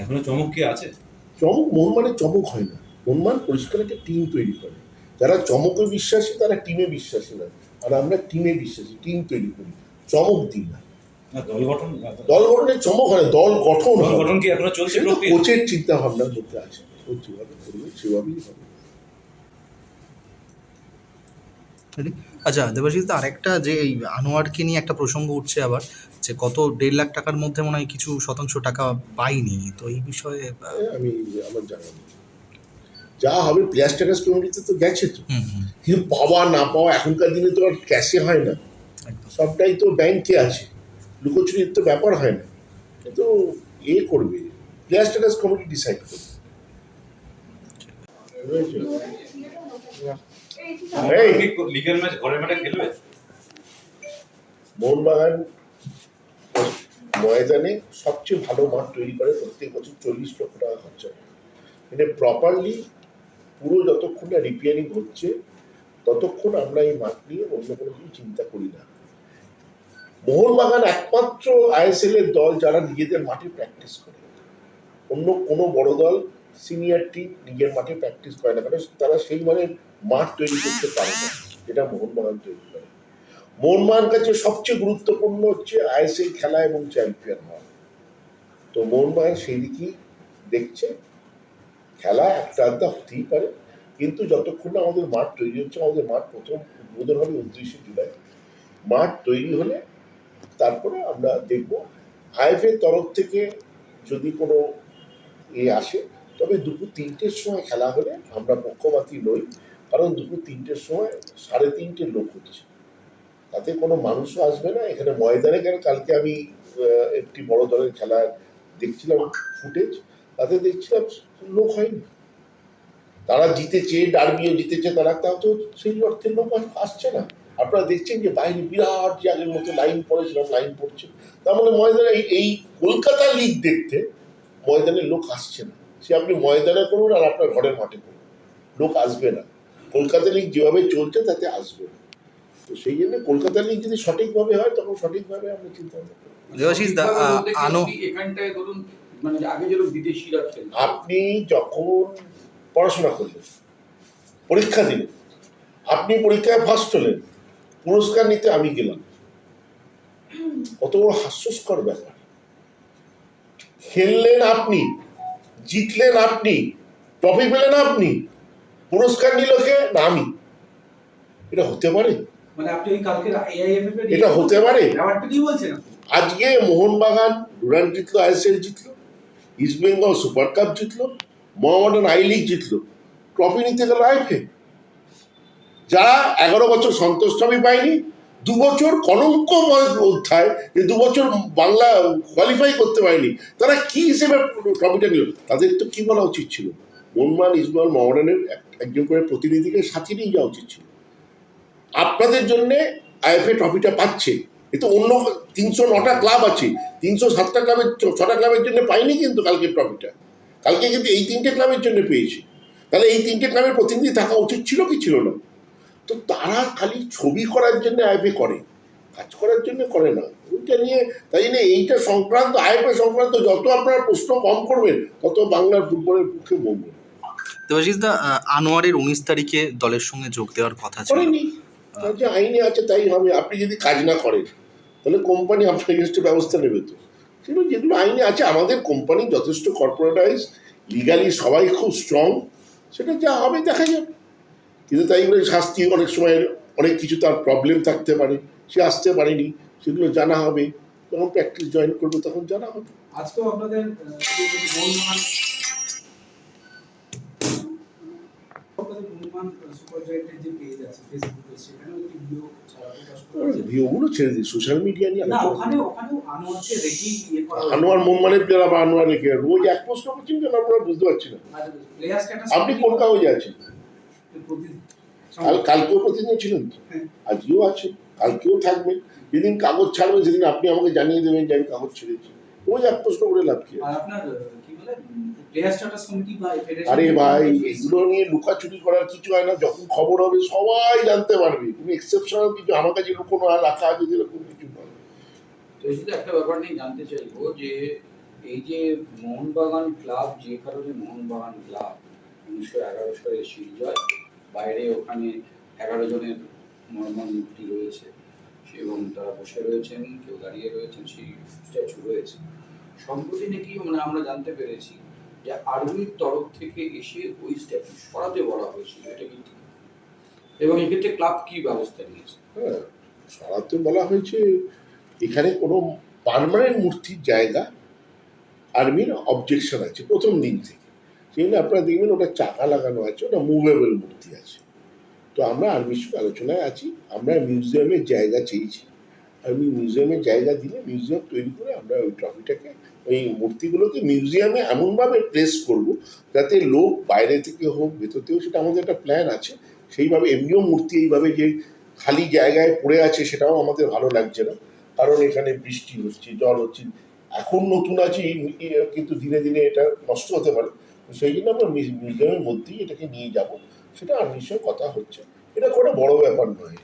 এখনও চমক কি আছে? চমক মন মানে চমক হয় না। মন মান পরিষ্কার একটা টিম তৈরি করে। যারা চমকে বিশ্বাসী তারা টিমে বিশ্বাসী না আর আমরা টিমে বিশ্বাসী টিম তৈরি করি। চমক দিই না। দল গঠন দল গঠনের চমক হয় না, দল গঠন দল গঠন কি এখনও চলছে কোচের চিন্তা ভাবনার মধ্যে আছে। ও যেভাবে করবে সেভাবেই হবে। আচ্ছা দেবাশিস দা আরেকটা যে এই আনোয়ারকে নিয়ে একটা প্রসঙ্গ উঠছে আবার যে কত দেড় লাখ টাকার মধ্যে মনে হয় কিছু শতাংশ টাকা পাইনি তো এই বিষয়ে আহ, আমি আমার জানা যা হবে প্লেয়ার স্ট্যাটাস কমিটিতে তো গেছে তো। হুম হুম। কিন্তু পাওয়া না পাওয়া এখনকার দিনে তো আর ক্যাশে হয় না। একদম। সবটাই তো ব্যাংকে আছে। লুকোচুরির তো ব্যাপার হয় না। কিন্তু এ করবে। প্লেয়ার স্ট্যাটাস কমিটি ডিসাইড করবে। এই। লিগের ম্যাচ ঘরের মাঠে খেলবে? মোহনবাগান ময়দানে সবচেয়ে ভালো মাঠ তৈরি করে প্রত্যেক বছর চল্লিশ লক্ষ টাকা খরচা মানে প্রপারলি পুরো যতক্ষণ না রিপেয়ারিং হচ্ছে ততক্ষণ আমরা এই মাঠ নিয়ে অন্য কোনো কিছু চিন্তা করি না। মোহনবাগান একমাত্র আইএসএল এর দল যারা নিজেদের মাঠে প্র্যাকটিস করে। অন্য কোনো বড় দল সিনিয়র টিম নিজের মাঠে প্র্যাকটিস করে না। কারণ তারা সেই মানের মাঠ তৈরি করতে পারে না। যেটা মোহনবাগান তৈরি করে। মোহনবাগান কাছে সবচেয়ে গুরুত্বপূর্ণ হচ্ছে আইএসএল খেলা এবং চ্যাম্পিয়ন হওয়া। তো মোহনবাগান সেই দিকেই দেখছে। খেলা একটা আধটা হতেই পারে। কিন্তু যতক্ষণ না আমাদের মাঠ তৈরি হচ্ছে, আমাদের মাঠ প্রথম উদ্বোধন হবে উনত্রিশে জুলাই। মাঠ তৈরি হলে তারপরে আমরা দেখব। আইএফের তরফ থেকে যদি কোনো এ আসে তবে দুপুর তিনটের সময় খেলা হলে আমরা পক্ষপাতী নই, কারণ দুপুর তিনটের সময় সাড়ে তিনটে লোক হচ্ছে তাতে কোনো মানুষও আসবে না। এখানে ময়দানে কেন? কালকে আমি একটি বড় দলের খেলা দেখছিলাম, ফুটেজ। তাতে দেখছিলাম লোক হয়নি। তারা জিতেছে, ডার্বিও জিতেছে, তারা তাও তো সেই অর্থে লোক আসছে না। আপনারা দেখছেন যে বাইরে বিরাট যে আগের মতো লাইন পড়েছিলাম লাইন পড়ছে। তার মানে ময়দানে এই কলকাতা লিগ দেখতে ময়দানে লোক আসছে না। সে আপনি ময়দানে করুন আর আপনার ঘরের মাঠে করুন লোক আসবে না। কলকাতা লিগ যেভাবে চলছে তাতে আসবে না। তো সেই জন্য কলকাতা লিগ যদি সঠিকভাবে হয় তখন সঠিকভাবে আমরা চিন্তা ধরুন মানে আপনি যখন পড়াশোনা করলেন পরীক্ষা দিলেন আপনি পরীক্ষায় ফার্স্ট হলেন পুরস্কার নিতে আমি গেলাম। কত বড় হাস্যস্কর ব্যাপার। খেললেন আপনি জিতলেন আপনি ট্রফি পেলেন আপনি পুরস্কার নিল কে? না আমি। এটা হতে পারে। মানে এটা হতে পারে। ব্যাপারটা কি বলছেন আজকে মোহনবাগান ডুরান্ট জিতলো আইএসএল জিতলো ইস্ট বেঙ্গল সুপার কাপ জিতলো মোহামেডান আই লিগ জিতলো ট্রফি নিতে গেল আইফে যারা এগারো বছর সন্তোষ ট্রফি পায়নি দু বছর কলঙ্কময় অধ্যায় যে দু বছর বাংলা কোয়ালিফাই করতে পারেনি, তারা কি হিসেবে ট্রফিটা নিল? তাদের তো কি বলা উচিত ছিল? মনমান ইসমাল মোহামেডানের এক- একজন করে প্রতিনিধিকে সাথে নিয়ে যাওয়া উচিত ছিল। আপনাদের জন্যে আইএফএ ট্রফিটা পাচ্ছে। এ তো অন্য তিনশো নটা ক্লাব আছে। তিনশো সাতটা ক্লাবের ছটা ক্লাবের জন্য পাইনি কিন্তু কালকে ট্রফিটা কালকে কিন্তু এই তিনটে ক্লাবের জন্য পেয়েছে। তাহলে এই তিনটে ক্লাবের প্রতিনিধি থাকা উচিত ছিল কি ছিল না? তো তারা খালি ছবি করার জন্য আইএফএ করে কাজ করার জন্য করে না। ওইটা নিয়ে তাই জন্য এইটা সংক্রান্ত আইএফএ সংক্রান্ত যত আপনারা প্রশ্ন কম করবেন তত বাংলার ফুটবলের পক্ষে মঙ্গল দেবাশিস দা আনোয়ারের উনিশ তারিখে দলের সঙ্গে যোগ দেওয়ার কথা ছিল। যে আইনে আছে তাই হবে। আপনি যদি কাজ না করেন তাহলে কোম্পানি আপনার এগেনস্টে ব্যবস্থা নেবে তো। সেগুলো যেগুলো আইনে আছে আমাদের কোম্পানি যথেষ্ট কর্পোরেটাইজ লিগালি সবাই খুব স্ট্রং সেটা যা হবে দেখা যাবে কিন্তু তাই বলে শাস্তি অনেক সময় অনেক কিছু তার প্রবলেম থাকতে পারে। সে আসতে পারেনি সেগুলো জানা হবে। যখন প্র্যাকটিস জয়েন করবে তখন জানা হবে। আজকেও আপনাদের। ভিউগুলো ছেড়ে দিই সোশ্যাল মিডিয়া নিয়ে ইয়ে। আনোয়ার প্লেয়ার রেখে রোজ এক প্রশ্ন করছেন কেন আপনারা বুঝতে পারছি না। player status আপনি কোন কাগজে আছেন? কাল কালকেও প্রতিদিন ছিলেন তো? হ্যাঁ। আজকেও আছে কালকেও থাকবেন যেদিন কাগজ ছাড়বে সেদিন আপনি আমাকে জানিয়ে দেবেন যে আমি কাগজ ছেড়েছি। রোজ এক প্রশ্ন করে লাভ কি আর ভাই এগুলো নিয়ে লুকাচুরি করার কিছু হয় না যখন খবর হবে সবাই জানতে পারবে। কোনো এক্সেপশনাল কিছু আমার কাছে কোনো রাখা আছে যেরকম কিছু নয়। তো শুধু একটা ব্যাপার নিয়ে জানতে চাইব যে এই যে মোহনবাগান ক্লাব যে কারণে মোহনবাগান ক্লাব উনিশশো এগারো সালে জয় বাইরে ওখানে এগারো জনের মর্মন মূর্তি রয়েছে এবং তারা বসে রয়েছেন, কেউ দাঁড়িয়ে রয়েছেন, সেই স্ট্যাচু রয়েছে। সম্প্রতি নাকি মানে আমরা জানতে পেরেছি যে আর্মির তরফ থেকে এসে ওই স্ট্যাচু সরাতে বলা হয়েছিল, এটা কিন্তু। এবং এক্ষেত্রে ক্লাব কি ব্যবস্থা নিয়েছে? হ্যাঁ সরাতে বলা হয়েছে এখানে কোনো পার্মানেন্ট মূর্তির জায়গা আর্মির অবজেকশন আছে, প্রথম দিন থেকে। জন্য আপনারা দেখবেন ওটা চাকা লাগানো আছে, ওটা মুভেবল মূর্তি আছে। তো আমরা আর্মির সঙ্গে আলোচনায় আছি, আমরা মিউজিয়ামের জায়গা চেয়েছি। আর্মি মিউজিয়ামের জায়গা দিলে মিউজিয়াম তৈরি করে আমরা ওই ট্রফিটাকে ওই মূর্তিগুলোকে মিউজিয়ামে এমনভাবে প্লেস করব, যাতে লোক বাইরে থেকে হোক, ভেতর থেকেও সেটা আমাদের একটা প্ল্যান আছে। সেইভাবে এমনিও মূর্তি এইভাবে যে খালি জায়গায় পড়ে আছে, সেটাও আমাদের ভালো লাগছে না। কারণ এখানে বৃষ্টি হচ্ছে, জল হচ্ছে। এখন নতুন আছে, কিন্তু ধীরে ধীরে এটা নষ্ট হতে পারে। সেই জন্য আমরা মিউ- মিউজিয়ামের মধ্যেই এটাকে নিয়ে যাব। সেটা আর নিশ্চয়ই কথা হচ্ছে এটা কোনো বড় ব্যাপার নয়।